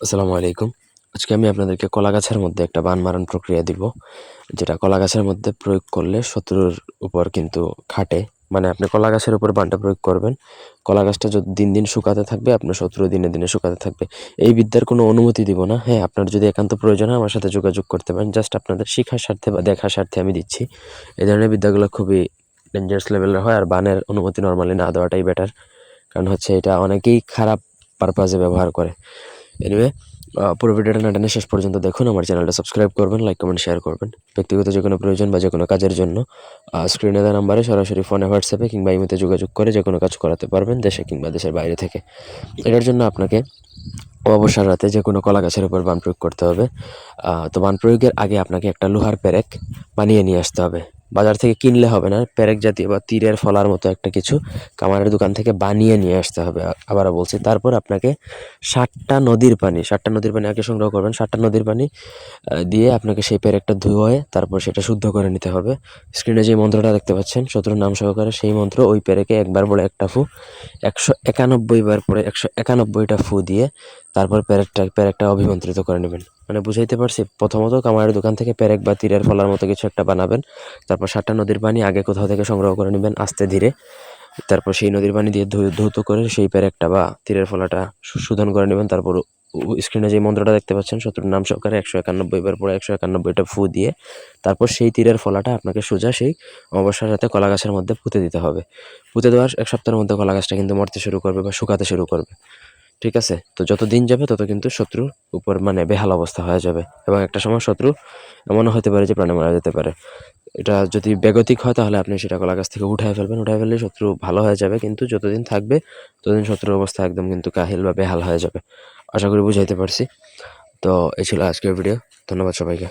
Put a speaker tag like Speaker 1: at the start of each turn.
Speaker 1: আসসালামু আলাইকুম। আজকে আমি আপনাদেরকে কলা গাছের মধ্যে একটা বান মারান প্রক্রিয়া দিব, যেটা কলা গাছের মধ্যে প্রয়োগ করলে শত্রুর উপর কিন্তু খাটে। মানে আপনি কলা গাছের উপর বানটা প্রয়োগ করবেন কলা গাছটা যদি দিন দিন শুকাতে থাকবে, আপনার শত্রু দিনে দিনে শুকাতে থাকবে। এই বিদ্যার কোনো অনুমতি দিব না। হ্যাঁ আপনার যদি একান্ত প্রয়োজন হয়, আমার সাথে যোগাযোগ করতে পারেন। জাস্ট আপনাদের শিক্ষার স্বার্থে বা দেখার স্বার্থে আমি দিচ্ছি। এই ধরনের বিদ্যাগুলো খুবই ডেঞ্জারাস লেভেলের হয়, আর বানের অনুমতি নর্মালি না দেওয়াটাই বেটার কারণ হচ্ছে এটা অনেকেই খারাপ পারপাজে ব্যবহার করে। এনিওয়ে পুরো ভিডিওটা না টেনে শেষ পর্যন্ত দেখুন, আমার চ্যানেলটা সাবস্ক্রাইব করবেন লাইক কমেন্ট শেয়ার করবেন। ব্যক্তিগত যে কোনো প্রয়োজন বা যে কোনো কাজের জন্য স্ক্রিনে দেওয়া নাম্বারে সরাসরি ফোনে হোয়াটসঅ্যাপে কিংবা ইমেতে যোগাযোগ করে যে কোনো কাজ করাতে পারবেন দেশে কিংবা দেশের বাইরে থেকে। এটার জন্য আপনাকে অবসর রাতে যে কোনো কলা গাছের উপর বান প্রয়োগ করতে হবে। তো বান প্রয়োগের আগে আপনাকে একটা লোহার পেরেক বানিয়ে নিয়ে আসতে হবে। বাজার থেকে কিনলে হবে না, পেরেক জাতীয় বা তীরের ফলার মতো একটা কিছু কামারের দোকান থেকে বানিয়ে নিয়ে আসতে হবে, আবারও বলছি। তারপর আপনাকে ষাটটা নদীর পানি, ষাটটা নদীর পানি আগে সংগ্রহ করবেন। ষাটটা নদীর পানি দিয়ে আপনাকে সেই পেরেকটা ধুয়ে তারপর সেটা শুদ্ধ করে নিতে হবে। স্ক্রিনে যে মন্ত্রটা দেখতে পাচ্ছেন, শত্রুর নাম সহকারে সেই মন্ত্র ওই পেরেকে একবার বলে একটা ফু, একশো একানব্বই বার পরে একশো একানব্বইটা ফু দিয়ে তারপর প্যারেকটা প্যারেকটা অভিমন্ত্রিত করে নেবেন। মানে বুঝাইতে পারছি, প্রথমত কামারের দোকান থেকে প্যারেক বা তীরের ফলার মতো কিছু একটা বানাবেন, তারপর সাতটা নদীর পানি আগে কোথাও থেকে সংগ্রহ করে নেবেন আস্তে ধীরে, তারপর সেই নদীর পানি দিয়ে ধৌত করে সেই প্যারেকটা বা তীরের ফলাটা শোধন করে নেবেন, তারপর স্ক্রিনে যে মন্ত্রটা দেখতে পাচ্ছেন, শত্রুর নাম সহকারে একশো একানব্বই বার পরে একশো একানব্বইটা ফু দিয়ে, তারপর সেই তীরের ফলাটা আপনাকে সোজা সেই অবসর রাতে কলা গাছের মধ্যে পুঁতে দিতে হবে। পুঁতে দেওয়ার এক সপ্তাহের মধ্যে কলা গাছটা কিন্তু মরতে শুরু করবে বা শুকাতে শুরু করবে। ঠিক আছে? তো যত দিন যাবে, তত কিন্তু শত্রুর উপর মানে বেহাল অবস্থা হয়ে যাবে। এবং একটা সময় শত্রু এমনও হতে পারে যে প্রাণে মারা যেতে পারে। এটা যদি বেগতিক হয়, তাহলে আপনি সেটা কলা গাছ থেকে উঠায় ফেলবেন। উঠায় ফেললে শত্রু ভালো হয়ে যাবে, কিন্তু যতদিন থাকবে, ততদিন শত্রুর অবস্থা একদম কিন্তু কাহিল বা বেহাল হয়ে যাবে। আশা করি বুঝাইতে পারছি। তো এই ছিল আজকের ভিডিও ধন্যবাদ সবাইকে।